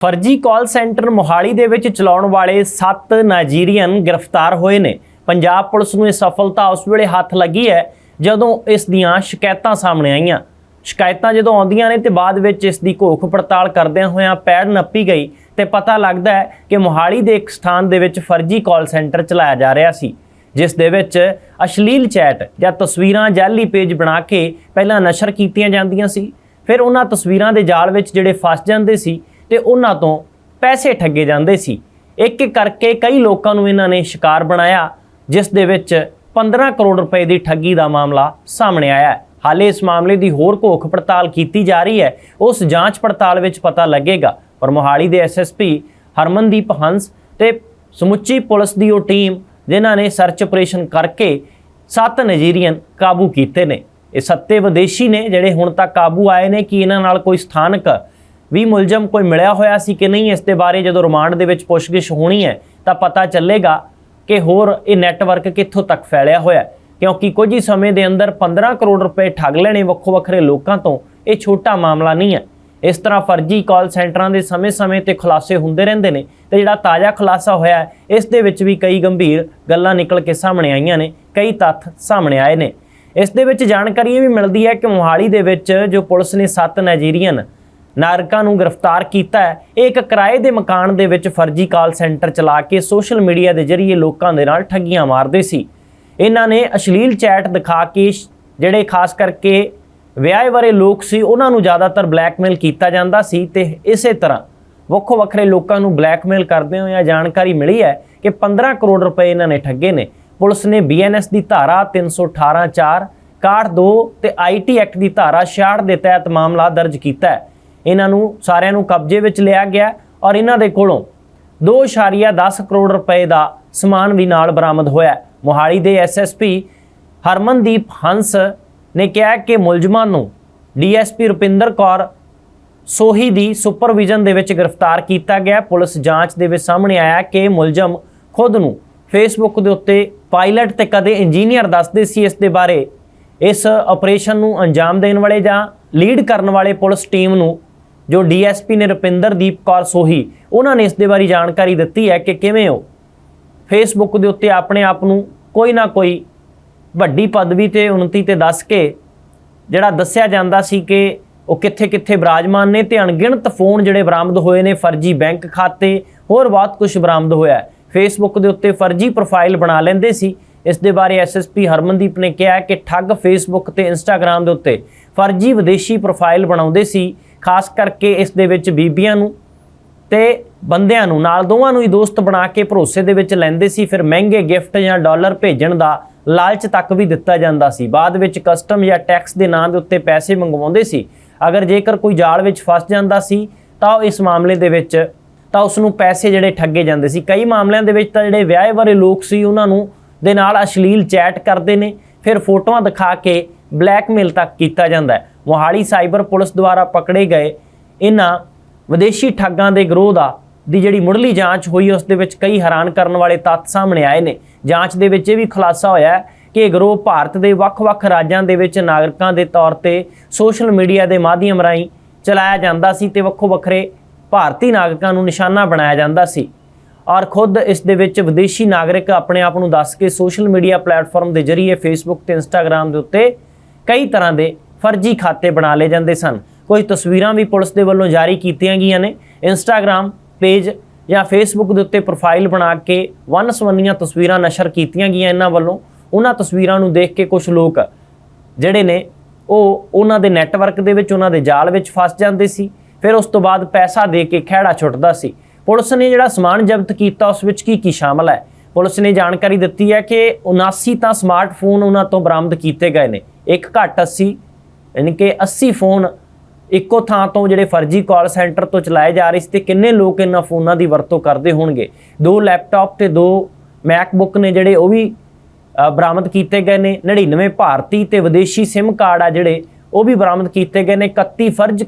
ਫਰਜ਼ੀ call centre Mohali ਦੇ ਵਿੱਚ ਚਲਾਉਣ ਵਾਲੇ 7 ਨਾਈਜੀਰੀਅਨ ਗ੍ਰਿਫਤਾਰ ਹੋਏ ਨੇ। ਪੰਜਾਬ ਪੁਲਿਸ ਨੂੰ ਇਹ ਸਫਲਤਾ ਉਸ ਵੇਲੇ ਹੱਥ ਲੱਗੀ ਹੈ ਜਦੋਂ ਇਸ ਦੀਆਂ ਸ਼ਿਕਾਇਤਾਂ ਸਾਹਮਣੇ ਆਈਆਂ। ਸ਼ਿਕਾਇਤਾਂ ਜਦੋਂ ਆਉਂਦੀਆਂ ਨੇ ਤੇ ਬਾਅਦ ਵਿੱਚ ਇਸ ਦੀ ਘੋਖ ਪੜਤਾਲ ਕਰਦਿਆਂ ਹੋਇਆਂ ਪੈੜ ਨੱਪੀ ਗਈ ਤੇ ਪਤਾ ਲੱਗਦਾ ਹੈ ਕਿ ਮੋਹਾਲੀ ਦੇ ਇੱਕ ਸਥਾਨ ਦੇ ਵਿੱਚ ਫਰਜ਼ੀ ਕਾਲ ਸੈਂਟਰ ਚਲਾਇਆ ਜਾ ਰਿਹਾ ਸੀ, ਜਿਸ ਦੇ ਵਿੱਚ ਅਸ਼ਲੀਲ ਚੈਟ ਜਾਂ ਤਸਵੀਰਾਂ ਜਾਲੀ ਪੇਜ ਬਣਾ ਕੇ ਪਹਿਲਾਂ ਨਸ਼ਰ ਕੀਤੀਆਂ ਜਾਂਦੀਆਂ ਸੀ। ਫਿਰ ਉਹਨਾਂ ਤਸਵੀਰਾਂ ਦੇ ਜਾਲ ਵਿੱਚ ਜਿਹੜੇ ਫਸ ਜਾਂਦੇ ਸੀ ਤੇ ਉਹਨਾਂ ਤੋਂ ਪੈਸੇ ਠੱਗੇ ਜਾਂਦੇ ਸੀ। ਇੱਕ ਇੱਕ ਕਰਕੇ ਕਈ ਲੋਕਾਂ ਨੂੰ ਇਹਨਾਂ ਨੇ ਸ਼ਿਕਾਰ ਬਣਾਇਆ, ਜਿਸ ਦੇ ਵਿੱਚ 15 ਕਰੋੜ ਰੁਪਏ ਦੀ ਠੱਗੀ ਦਾ ਮਾਮਲਾ ਸਾਹਮਣੇ ਆਇਆ। ਹੈ ਹਾਲੇ ਇਸ ਮਾਮਲੇ ਦੀ ਹੋਰ ਘੋਖ ਪੜਤਾਲ ਕੀਤੀ ਜਾ ਰਹੀ ਹੈ। ਉਸ ਜਾਂਚ ਪੜਤਾਲ ਵਿੱਚ ਪਤਾ ਲੱਗੇਗਾ। ਪਰ ਮੋਹਾਲੀ ਦੇ ਐਸਐਸਪੀ ਹਰਮਨਦੀਪ ਹੰਸ ਤੇ ਸਮੁੱਚੀ ਪੁਲਿਸ ਦੀ ਉਹ ਟੀਮ, ਜਿਨ੍ਹਾਂ ਨੇ ਸਰਚ ਆਪਰੇਸ਼ਨ ਕਰਕੇ ਸੱਤ ਨਜ਼ੀਰੀਅਨ ਕਾਬੂ ਕੀਤੇ ਨੇ। ਇਹ ਸੱਤੇ ਵਿਦੇਸ਼ੀ ਨੇ, ਜਿਹੜੇ ਹੁਣ ਤੱਕ ਕਾਬੂ ਆਏ ਨੇ ਕਿ ਇਹਨਾਂ ਨਾਲ ਕੋਈ ਸਥਾਨਕ ਵੀ ਮੁਲਜ਼ਮ ਕੋਈ ਮਿਲਿਆ ਹੋਇਆ ਸੀ ਕਿ ਨਹੀਂ, ਇਸ ਦੇ ਬਾਰੇ ਜਦੋਂ ਰਿਮਾਂਡ ਦੇ ਵਿੱਚ ਪੁੱਛਗਿੱਛ ਹੋਣੀ ਹੈ, ਤਾਂ ਪਤਾ ਚੱਲੇਗਾ ਕਿ ਹੋਰ ਇਹ ਨੈਟਵਰਕ ਕਿੱਥੋਂ ਤੱਕ ਫੈਲਿਆ ਹੋਇਆ ਕਿਉਂਕਿ ਕੁਝ ਹੀ ਸਮੇਂ ਦੇ ਅੰਦਰ 15 ਕਰੋੜ ਰੁਪਏ ਠੱਗ ਲੈਣੇ ਵੱਖੋ ਵੱਖਰੇ ਲੋਕਾਂ ਤੋਂ ਇਹ ਛੋਟਾ ਮਾਮਲਾ ਨਹੀਂ ਹੈ। ਇਸ ਤਰ੍ਹਾਂ ਫਰਜ਼ੀ ਕਾਲ ਸੈਂਟਰਾਂ ਦੇ ਸਮੇਂ-ਸਮੇਂ ਤੇ ਖੁਲਾਸੇ ਹੁੰਦੇ ਰਹਿੰਦੇ ਨੇ ਤੇ ਜਿਹੜਾ ਤਾਜ਼ਾ ਖੁਲਾਸਾ ਹੋਇਆ ਇਸ ਦੇ ਵਿੱਚ ਵੀ ਕਈ ਗੰਭੀਰ ਗੱਲਾਂ ਨਿਕਲ ਕੇ ਸਾਹਮਣੇ ਆਈਆਂ ਨੇ, ਕਈ ਤੱਥ ਸਾਹਮਣੇ ਆਏ ਨੇ। ਇਸ ਦੇ ਵਿੱਚ ਜਾਣਕਾਰੀ ਇਹ ਵੀ ਮਿਲਦੀ ਹੈ ਕਿ ਮੋਹਾਲੀ ਦੇ ਵਿੱਚ ਜੋ ਪੁਲਿਸ ਨੇ ਸੱਤ ਨਾਈਜੀਰੀਅਨ ਨਾਰਕਾਂ ਨੂੰ ਗ੍ਰਿਫਤਾਰ ਕੀਤਾ ਹੈ। ਇਹ ਇੱਕ ਕਿਰਾਏ ਦੇ ਮਕਾਨ ਦੇ ਵਿੱਚ ਫਰਜ਼ੀ ਕਾਲ ਸੈਂਟਰ ਚਲਾ ਕੇ ਸੋਸ਼ਲ ਮੀਡੀਆ ਦੇ ਜ਼ਰੀਏ ਲੋਕਾਂ ਦੇ ਨਾਲ ਠੱਗੀਆਂ ਮਾਰਦੇ ਸੀ। ਇਹਨਾਂ ਨੇ ਅਸ਼ਲੀਲ ਚੈਟ ਦਿਖਾ ਕੇ ਜਿਹੜੇ ਖਾਸ ਕਰਕੇ ਵਿਆਹੇ ਵਾਲੇ ਲੋਕ ਸੀ, ਉਹਨਾਂ ਨੂੰ ਜ਼ਿਆਦਾਤਰ ਬਲੈਕਮੇਲ ਕੀਤਾ ਜਾਂਦਾ ਸੀ ਤੇ ਇਸੇ ਤਰ੍ਹਾਂ ਵੱਖੋ ਵੱਖਰੇ ਲੋਕਾਂ ਨੂੰ ਬਲੈਕਮੇਲ ਕਰਦੇ ਹੋਏ ਜਾਣਕਾਰੀ ਮਿਲੀ ਹੈ ਕਿ 15 ਕਰੋੜ ਰੁਪਏ ਇਹਨਾਂ ਨੇ ਠੱਗੇ ਨੇ। ਪੁਲਿਸ ਨੇ ਬੀਐਨਐਸ ਦੀ ਧਾਰਾ 318 4 62 ਤੇ ਆਈਟੀ ਐਕਟ ਦੀ ਧਾਰਾ 66 ਦੇ ਤਹਿਤ ਮਾਮਲਾ ਦਰਜ ਕੀਤਾ ਹੈ। ਇਹਨਾਂ ਨੂੰ, ਸਾਰਿਆਂ ਨੂੰ ਕਬਜ਼ੇ ਵਿੱਚ ਲਿਆ ਗਿਆ ਔਰ ਇਹਨਾਂ ਦੇ ਕੋਲੋਂ 2.10 ਕਰੋੜ ਰੁਪਏ ਦਾ ਸਮਾਨ ਵੀ ਨਾਲ ਬਰਾਮਦ ਹੋਇਆ। ਮੋਹਾਲੀ ਦੇ ਐਸਐਸਪੀ ਹਰਮਨਦੀਪ ਹੰਸ ਨੇ ਕਿਹਾ ਕਿ ਮੁਲਜ਼ਮਾਂ ਨੂੰ ਡੀਐਸਪੀ ਰੁਪਿੰਦਰ ਕੌਰ ਸੋਹੀ ਦੀ ਸੁਪਰਵਿਜ਼ਨ ਦੇ ਵਿੱਚ ਗ੍ਰਿਫਤਾਰ ਕੀਤਾ ਗਿਆ। ਪੁਲਿਸ ਜਾਂਚ ਦੇ ਵਿੱਚ ਸਾਹਮਣੇ ਆਇਆ ਕਿ ਮੁਲਜ਼ਮ ਖੁਦ ਨੂੰ ਫੇਸਬੁੱਕ ਦੇ ਉੱਤੇ ਪਾਇਲਟ ਤੇ ਕਦੇ ਇੰਜੀਨੀਅਰ ਦੱਸਦੇ ਸੀ ਇਸ ਦੇ ਬਾਰੇ। ਇਸ ਆਪਰੇਸ਼ਨ ਨੂੰ ਅੰਜਾਮ ਦੇਣ ਵਾਲੇ ਜਾਂ ਲੀਡ ਕਰਨ ਵਾਲੇ ਪੁਲਿਸ ਟੀਮ ਨੂੰ ਜੋ ਡੀਐਸਪੀ ਨੇ ਰੁਪਿੰਦਰਦੀਪ ਕੌਰ ਸੋਹੀ, ਉਹਨਾਂ ਨੇ ਇਸ ਦੇ ਬਾਰੇ ਜਾਣਕਾਰੀ ਦਿੱਤੀ ਹੈ ਕਿ ਕਿਵੇਂ ਉਹ ਫੇਸਬੁੱਕ ਦੇ ਉੱਤੇ ਆਪਣੇ ਆਪ ਨੂੰ ਕੋਈ ਨਾ ਕੋਈ ਵੱਡੀ ਪਦਵੀ ਤੇ ਉન્નਤੀ ਤੇ ਦੱਸ ਕੇ, ਜਿਹੜਾ ਦੱਸਿਆ ਜਾਂਦਾ ਸੀ ਕਿ ਉਹ ਕਿੱਥੇ-ਕਿੱਥੇ ਬਰਾਜਮਾਨ ਨੇ ਤੇ ਅਣਗਿਣਤ ਫੋਨ ਜਿਹੜੇ ਬਰਾਮਦ ਹੋਏ ਨੇ ਫਰਜ਼ੀ ਬੈਂਕ ਖਾਤੇ, ਹੋਰ ਬਹੁਤ ਕੁਝ ਬਰਾਮਦ ਹੋਇਆ ਫੇਸਬੁੱਕ ਦੇ ਉੱਤੇ ਫਰਜ਼ੀ ਪ੍ਰੋਫਾਈਲ ਬਣਾ ਲੈਂਦੇ ਸੀ। ਇਸ ਦੇ ਬਾਰੇ ਐਸਐਸਪੀ ਹਰਮਨਦੀਪ ਨੇ ਕਿਹਾ ਕਿ ਠੱਗ ਫੇਸਬੁੱਕ ਤੇ ਇੰਸਟਾਗ੍ਰam ਦੇ ਉੱਤੇ ਫਰਜ਼ੀ ਵਿਦੇਸ਼ੀ ਪ੍ਰੋਫਾਈਲ ਬਣਾਉਂਦੇ ਸੀ। ਖਾਸ ਕਰਕੇ ਇਸ ਦੇ ਵਿੱਚ ਬੀਬੀਆਂ ਨੂੰ ਤੇ ਬੰਦਿਆਂ ਨੂੰ, ਨਾਲ ਦੋਵਾਂ ਨੂੰ ਹੀ ਦੋਸਤ ਬਣਾ ਕੇ ਭਰੋਸੇ ਦੇ ਵਿੱਚ ਲੈਂਦੇ ਸੀ, ਫਿਰ ਮਹਿੰਗੇ ਗਿਫਟ ਜਾਂ ਡਾਲਰ ਭੇਜਣ ਦਾ ਲਾਲਚ ਤੱਕ ਵੀ ਦਿੱਤਾ ਜਾਂਦਾ ਸੀ। ਬਾਅਦ ਵਿੱਚ ਕਸਟਮ ਜਾਂ ਟੈਕਸ ਦੇ ਨਾਂ ਦੇ ਉੱਤੇ ਪੈਸੇ ਮੰਗਵਾਉਂਦੇ ਸੀ। ਅਗਰ ਜੇਕਰ ਕੋਈ ਜਾਲ ਵਿੱਚ ਫਸ ਜਾਂਦਾ ਸੀ, ਤਾਂ ਉਹ ਇਸ ਮਾਮਲੇ ਦੇ ਵਿੱਚ, ਤਾਂ ਉਸ ਨੂੰ ਪੈਸੇ ਜਿਹੜੇ ਠੱਗੇ ਜਾਂਦੇ ਸੀ। ਕਈ ਮਾਮਲਿਆਂ ਦੇ ਵਿੱਚ ਤਾਂ ਜਿਹੜੇ ਵਿਆਹੇ ਬਾਰੇ ਲੋਕ ਸੀ, ਉਹਨਾਂ ਨੂੰ ਦੇ ਨਾਲ ਅਸ਼ਲੀਲ ਚੈਟ ਕਰਦੇ ਨੇ, ਫਿਰ ਫੋਟੋਆਂ ਦਿਖਾ ਕੇ ਬਲੈਕਮੇਲ ਤੱਕ ਕੀਤਾ ਜਾਂਦਾ ਹੈ। ਮੋਹਾਲੀ ਸਾਈਬਰ ਪੁਲਿਸ ਦੁਆਰਾ ਪਕੜੇ ਗਏ ਇਹਨਾਂ ਵਿਦੇਸ਼ੀ ਠੱਗਾਂ ਦੇ ਗਰੋਹ ਦਾ, ਦੀ ਜਿਹੜੀ ਮੁੱਢਲੀ ਜਾਂਚ ਹੋਈ, ਉਸ ਦੇ ਵਿੱਚ ਕਈ ਹੈਰਾਨ ਕਰਨ ਵਾਲੇ ਤੱਥ ਸਾਹਮਣੇ ਆਏ ਨੇ। ਜਾਂਚ ਦੇ ਵਿੱਚ ਇਹ ਵੀ ਖੁਲਾਸਾ ਹੋਇਆ ਹੈ ਕਿ ਇਹ ਗਰੋਹ ਭਾਰਤ ਦੇ ਵੱਖ-ਵੱਖ ਰਾਜਾਂ ਦੇ ਵਿੱਚ ਨਾਗਰਿਕਾਂ ਦੇ ਤੌਰ ਤੇ ਸੋਸ਼ਲ ਮੀਡੀਆ ਦੇ ਮਾਧਿਅਮ ਰਾਹੀਂ ਚਲਾਇਆ ਜਾਂਦਾ ਸੀ ਤੇ ਵੱਖੋ ਵੱਖਰੇ ਭਾਰਤੀ ਨਾਗਰਿਕਾਂ ਨੂੰ ਨਿਸ਼ਾਨਾ ਬਣਾਇਆ ਜਾਂਦਾ ਸੀ। ਔਰ ਖੁਦ ਇਸ ਦੇ ਵਿੱਚ ਵਿਦੇਸ਼ੀ ਨਾਗਰਿਕ ਆਪਣੇ ਆਪ ਨੂੰ ਦੱਸ ਕੇ ਸੋਸ਼ਲ ਮੀਡੀਆ ਪਲੇਟਫਾਰਮ ਦੇ ਜ਼ਰੀਏ ਫੇਸਬੁੱਕ ਤੇ ਇੰਸਟਾਗ੍ਰam ਦੇ ਉੱਤੇ ਕਈ ਤਰ੍ਹਾਂ ਦੇ ਫਰਜ਼ੀ ਖਾਤੇ ਬਣਾ ਲਏ ਜਾਂਦੇ ਸਨ। ਕੁਝ ਤਸਵੀਰਾਂ ਵੀ ਪੁਲਿਸ ਦੇ ਵੱਲੋਂ ਜਾਰੀ ਕੀਤੀਆਂ ਗਈਆਂ ਨੇ। ਇੰਸਟਾਗ੍ਰam ਪੇਜ ਜਾਂ ਫੇਸਬੁੱਕ ਦੇ ਉੱਤੇ ਪ੍ਰੋਫਾਈਲ ਬਣਾ ਕੇ ਵੰਨ-ਸਵੰਨੀਆਂ ਤਸਵੀਰਾਂ ਨਸ਼ਰ ਕੀਤੀਆਂ ਗਈਆਂ ਇਹਨਾਂ ਵੱਲੋਂ। ਉਹਨਾਂ ਤਸਵੀਰਾਂ ਨੂੰ ਦੇਖ ਕੇ ਕੁਝ ਲੋਕ ਜਿਹੜੇ ਨੇ, ਉਹ ਉਹਨਾਂ ਦੇ ਨੈਟਵਰਕ ਦੇ ਵਿੱਚ, ਉਹਨਾਂ ਦੇ ਜਾਲ ਵਿੱਚ ਫਸ ਜਾਂਦੇ ਸੀ। ਫਿਰ ਉਸ ਤੋਂ ਬਾਅਦ ਪੈਸਾ ਦੇ ਕੇ ਖਹਿੜਾ ਛੁੱਟਦਾ ਸੀ। ਪੁਲਿਸ ਨੇ ਜਿਹੜਾ ਸਮਾਨ ਜ਼ਬਤ ਕੀਤਾ, ਉਸ ਵਿੱਚ ਕੀ ਕੀ ਸ਼ਾਮਲ ਹੈ? ਪੁਲਿਸ ਨੇ ਜਾਣਕਾਰੀ ਦਿੱਤੀ ਹੈ ਕਿ 79 ਤਾਂ ਸਮਾਰਟਫੋਨ ਉਹਨਾਂ ਤੋਂ ਬਰਾਮਦ ਕੀਤੇ ਗਏ ਨੇ। ਇੱਕ ਘੱਟ 80 ਯਾਨੀ ਕਿ 80 ਫੋਨ ਇੱਕੋ ਥਾਂ ਤੋਂ ਜਿਹੜੇ ਫਰਜ਼ੀ ਕਾਲ ਸੈਂਟਰ ਤੋਂ ਚਲਾਏ ਜਾ ਰਹੇ ਸੀ ਤੇ ਕਿੰਨੇ ਲੋਕ ਇਹਨਾਂ ਫੋਨਾਂ ਦੀ ਵਰਤੋਂ ਕਰਦੇ ਹੋਣਗੇ? ਦੋ ਲੈਪਟਾਪ ਤੇ ਦੋ ਮੈਕਬੁੱਕ ਨੇ ਜਿਹੜੇ ਉਹ ਵੀ ਬਰਾਮਦ ਕੀਤੇ ਗਏ ਨੇ। 99 ਭਾਰਤੀ ਤੇ ਵਿਦੇਸ਼ੀ SIM ਕਾਰਡ ਆ ਜਿਹੜੇ, ਉਹ ਵੀ ਬਰਾਮਦ ਕੀਤੇ ਗਏ ਨੇ। 31 ਫਰਜ਼,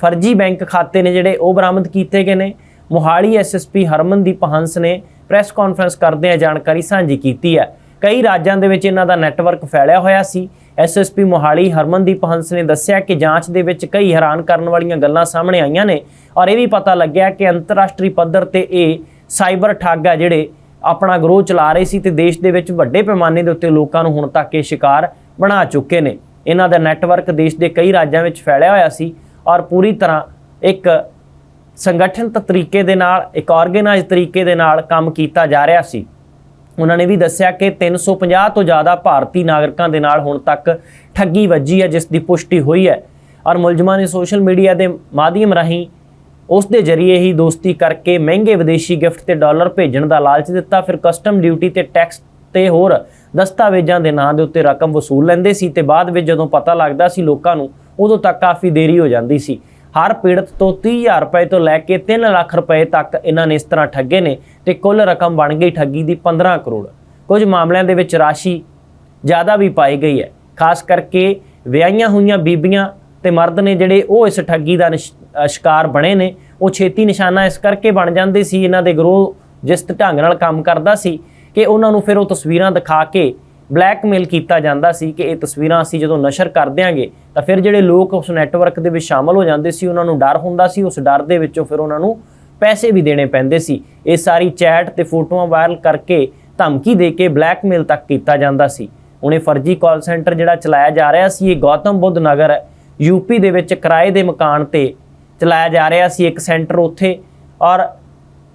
ਫਰਜ਼ੀ ਬੈਂਕ ਖਾਤੇ ਨੇ ਜਿਹੜੇ, ਉਹ ਬਰਾਮਦ ਕੀਤੇ ਗਏ ਨੇ। ਮੋਹਾਲੀ ਐਸਐਸਪੀ ਹਰਮਨਦੀਪ ਹੰਸ ਨੇ ਪ੍ਰੈਸ ਕਾਨਫਰੰਸ ਕਰਦੇ ਆ ਜਾਣਕਾਰੀ ਸਾਂਝੀ ਕੀਤੀ ਹੈ। ਕਈ ਰਾਜਾਂ ਦੇ ਵਿੱਚ ਇਹਨਾਂ ਦਾ ਨੈਟਵਰਕ ਫੈਲਿਆ ਹੋਇਆ ਸੀ। ਐਸਐਸਪੀ ਮੋਹਾਲੀ ਹਰਮਨਦੀਪ ਹੰਸ ਨੇ ਦੱਸਿਆ ਕਿ ਜਾਂਚ ਦੇ ਵਿੱਚ ਕਈ ਹੈਰਾਨ ਕਰਨ ਵਾਲੀਆਂ ਗੱਲਾਂ ਸਾਹਮਣੇ ਆਈਆਂ ਨੇ ਔਰ ਇਹ ਵੀ ਪਤਾ ਲੱਗਿਆ ਕਿ ਅੰਤਰਰਾਸ਼ਟਰੀ ਪੱਧਰ ਤੇ ਇਹ ਸਾਈਬਰ ਠੱਗ ਆ ਜਿਹੜੇ ਆਪਣਾ ਗਰੋਹ ਚਲਾ ਰਹੇ ਸੀ ਤੇ ਦੇਸ਼ ਦੇ ਵਿੱਚ ਵੱਡੇ ਪੈਮਾਨੇ ਦੇ ਉੱਤੇ ਲੋਕਾਂ ਨੂੰ ਹੁਣ ਤੱਕ ਇਹ ਸ਼ਿਕਾਰ ਬਣਾ ਚੁੱਕੇ ਨੇ। ਇਹਨਾਂ ਦਾ ਨੈਟਵਰਕ ਦੇਸ਼ ਦੇ ਕਈ ਰਾਜਾਂ ਵਿੱਚ ਫੈਲਿਆ ਹੋਇਆ ਸੀ ਔਰ ਪੂਰੀ ਤਰ੍ਹਾਂ ਇੱਕ ਸੰਗਠਨਤ ਤਰੀਕੇ ਦੇ ਨਾਲ, ਇੱਕ ਆਰਗੇਨਾਈਜ਼ ਤਰੀਕੇ ਦੇ ਨਾਲ ਕੰਮ ਕੀਤਾ ਜਾ ਰਿਹਾ ਸੀ। ਉਹਨਾਂ ਨੇ ਵੀ ਦੱਸਿਆ ਕਿ 350 ਤੋਂ ਜ਼ਿਆਦਾ ਭਾਰਤੀ ਨਾਗਰਿਕਾਂ ਦੇ ਨਾਲ ਹੁਣ ਤੱਕ ਠੱਗੀ ਵੱਜੀ ਹੈ, ਜਿਸ ਦੀ ਪੁਸ਼ਟੀ ਹੋਈ ਹੈ। ਔਰ ਮੁਲਜ਼ਮਾਂ ਨੇ ਸੋਸ਼ਲ ਮੀਡੀਆ ਦੇ ਮਾਧਿਅਮ ਰਾਹੀਂ ਉਸ ਦੇ ਜ਼ਰੀਏ ਹੀ ਦੋਸਤੀ ਕਰਕੇ ਮਹਿੰਗੇ ਵਿਦੇਸ਼ੀ ਗਿਫਟ ਤੇ ਡਾਲਰ ਭੇਜਣ ਦਾ ਲਾਲਚ ਦਿੱਤਾ। ਫਿਰ ਕਸਟਮ ਡਿਊਟੀ ਤੇ ਟੈਕਸ ਤੇ ਹੋਰ ਦਸਤਾਵੇਜ਼ਾਂ ਦੇ ਨਾਂ ਦੇ ਉੱਤੇ ਰਕਮ ਵਸੂਲ ਲੈਂਦੇ ਸੀ ਤੇ ਬਾਅਦ ਵਿੱਚ ਜਦੋਂ ਪਤਾ ਲੱਗਦਾ ਸੀ ਲੋਕਾਂ ਨੂੰ, ਉਦੋਂ ਤੱਕ ਕਾਫੀ ਦੇਰੀ ਹੋ ਜਾਂਦੀ ਸੀ। ਹਰ ਪੀੜਤ ਤੋਂ 30000 ਰੁਪਏ ਤੋਂ ਲੈ ਕੇ 3 ਲੱਖ ਰੁਪਏ ਤੱਕ ਇਹਨਾਂ ਨੇ ਇਸ ਤਰ੍ਹਾਂ ਠੱਗੇ ਨੇ ਤੇ ਕੁੱਲ ਰਕਮ ਬਣ ਗਈ ਠੱਗੀ ਦੀ 15 ਕਰੋੜ। ਕੁਝ ਮਾਮਲਿਆਂ ਦੇ ਵਿੱਚ ਰਾਸ਼ੀ ਜ਼ਿਆਦਾ ਵੀ ਪਾਈ ਗਈ ਹੈ। ਖਾਸ ਕਰਕੇ ਵਿਆਹੀਆਂ ਹੋਈਆਂ ਬੀਬੀਆਂ ਤੇ ਮਰਦ ਨੇ ਜਿਹੜੇ ਉਹ ਇਸ ਠੱਗੀ ਦਾ ਨਿਸ਼- ਸ਼ਿਕਾਰ ਬਣੇ ਨੇ, ਉਹ ਛੇਤੀ ਨਿਸ਼ਾਨਾ ਇਸ ਕਰਕੇ ਬਣ ਜਾਂਦੇ ਸੀ, ਇਹਨਾਂ ਦੇ ਗਰੋਹ ਜਿਸ ਢੰਗ ਨਾਲ ਕੰਮ ਕਰਦਾ ਸੀ ਕਿ ਉਹਨਾਂ ਨੂੰ ਫਿਰ ਉਹ ਤਸਵੀਰਾਂ ਦਿਖਾ ਕੇ ਬਲੈਕਮੇਲ ਕੀਤਾ ਜਾਂਦਾ ਸੀ ਕਿ ਇਹ ਤਸਵੀਰਾਂ ਅਸੀਂ ਜਦੋਂ ਨਸ਼ਰ ਕਰ ਦਿਆਂਗੇ, ਤਾਂ ਫਿਰ ਜਿਹੜੇ ਲੋਕ ਉਸ ਨੈਟਵਰਕ ਦੇ ਵਿੱਚ ਸ਼ਾਮਲ ਹੋ ਜਾਂਦੇ ਸੀ, ਉਹਨਾਂ ਨੂੰ ਡਰ ਹੁੰਦਾ ਸੀ, ਉਸ ਡਰ ਦੇ ਵਿੱਚੋਂ ਫਿਰ ਉਹਨਾਂ ਨੂੰ ਪੈਸੇ ਵੀ ਦੇਣੇ ਪੈਂਦੇ ਸੀ। ਇਹ ਸਾਰੀ ਚੈਟ ਤੇ ਫੋਟੋਆਂ ਵਾਇਰਲ ਕਰਕੇ ਧਮਕੀ ਦੇ ਕੇ ਬਲੈਕਮੇਲ ਤੱਕ ਕੀਤਾ ਜਾਂਦਾ ਸੀ। ਉਹਨੇ ਫਰਜ਼ੀ ਕਾਲ ਸੈਂਟਰ ਜਿਹੜਾ ਚਲਾਇਆ ਜਾ ਰਿਹਾ ਸੀ, ਇਹ ਗੌਤਮ ਬੁੱਧ ਨਗਰ ਹੈ। ਯੂਪੀ ਦੇ ਵਿੱਚ ਕਿਰਾਏ ਦੇ ਮਕਾਨ ਤੇ ਚਲਾਇਆ ਜਾ ਰਿਹਾ ਸੀ ਇੱਕ ਸੈਂਟਰ ਉੱਥੇ ਔਰ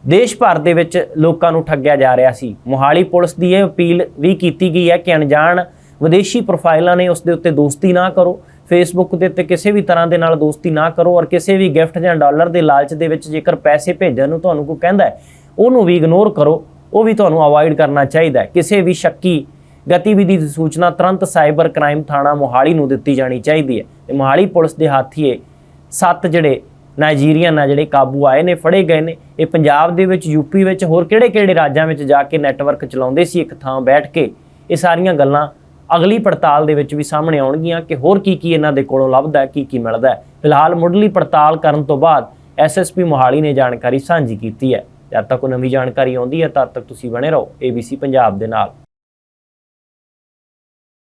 ਦੇਸ਼ ਭਰ ਦੇ ਵਿੱਚ ਲੋਕਾਂ ਨੂੰ ਠੱਗਿਆ ਜਾ ਰਿਹਾ ਸੀ। ਮੋਹਾਲੀ ਪੁਲਿਸ ਦੀ ਇਹ ਅਪੀਲ ਵੀ ਕੀਤੀ ਗਈ ਹੈ ਕਿ ਅਣਜਾਣ ਵਿਦੇਸ਼ੀ ਪ੍ਰੋਫਾਈਲਾਂ ਨੇ ਉਸ ਦੇ ਉੱਤੇ ਦੋਸਤੀ ਨਾ ਕਰੋ। ਫੇਸਬੁੱਕ ਦੇ ਉੱਤੇ ਕਿਸੇ ਵੀ ਤਰ੍ਹਾਂ ਦੇ ਨਾਲ ਦੋਸਤੀ ਨਾ ਕਰੋ ਔਰ ਕਿਸੇ ਵੀ ਗਿਫਟ ਜਾਂ ਡਾਲਰ ਦੇ ਲਾਲਚ ਦੇ ਵਿੱਚ ਜੇਕਰ ਪੈਸੇ ਭੇਜਣ ਨੂੰ ਤੁਹਾਨੂੰ ਕੋਈ ਕਹਿੰਦਾ ਹੈ, ਉਹਨੂੰ ਵੀ ਇਗਨੋਰ ਕਰੋ। ਉਹ ਵੀ ਤੁਹਾਨੂੰ ਅਵੋਇਡ ਕਰਨਾ ਚਾਹੀਦਾ ਹੈ। ਕਿਸੇ ਵੀ ਸ਼ੱਕੀ ਗਤੀਵਿਧੀ ਦੀ ਸੂਚਨਾ ਤੁਰੰਤ ਸਾਈਬਰ ਕ੍ਰਾਈਮ ਥਾਣਾ ਮੋਹਾਲੀ ਨੂੰ ਦਿੱਤੀ ਜਾਣੀ ਚਾਹੀਦੀ ਹੈ। ਤੇ ਮੋਹਾਲੀ ਪੁਲਿਸ ਦੇ ਹਾਥੀਏ ਸੱਤ ਜਿਹੜੇ ਨਾਈਜੀਰੀਅਨ ਆ ਜਿਹੜੇ ਕਾਬੂ ਆਏ ਨੇ, ਫੜੇ ਗਏ ਨੇ। ਇਹ ਪੰਜਾਬ ਦੇ ਵਿੱਚ, ਯੂਪੀ ਵਿੱਚ ਹੋਰ ਕਿਹੜੇ-ਕਿਹੜੇ ਰਾਜਾਂ ਵਿੱਚ ਜਾ ਕੇ ਨੈਟਵਰਕ ਚਲਾਉਂਦੇ ਸੀ? ਇੱਕ ਥਾਂ ਬੈਠ ਕੇ ਇਹ ਸਾਰੀਆਂ ਗੱਲਾਂ ਅਗਲੀ ਪੜਤਾਲ ਦੇ ਵਿੱਚ ਵੀ ਸਾਹਮਣੇ ਆਉਣਗੀਆਂ ਕਿ ਹੋਰ ਕੀ ਕੀ ਇਹਨਾਂ ਦੇ ਕੋਲੋਂ ਲੱਭਦਾ ਕੀ ਕੀ ਮਿਲਦਾ ਫਿਲਹਾਲ ਮੁੱਢਲੀ ਪੜਤਾਲ ਕਰਨ ਤੋਂ ਬਾਅਦ ਐਸਐਸਪੀ ਮੋਹਾਲੀ ਨੇ ਜਾਣਕਾਰੀ ਸਾਂਝੀ ਕੀਤੀ ਹੈ। ਜਦ ਤੱਕ ਕੋਈ ਨਵੀਂ ਜਾਣਕਾਰੀ ਆਉਂਦੀ ਹੈ, ਤਦ ਤੱਕ ਤੁਸੀਂ ਬਣੇ ਰਹੋ ABC ਪੰਜਾਬ ਦੇ ਨਾਲ।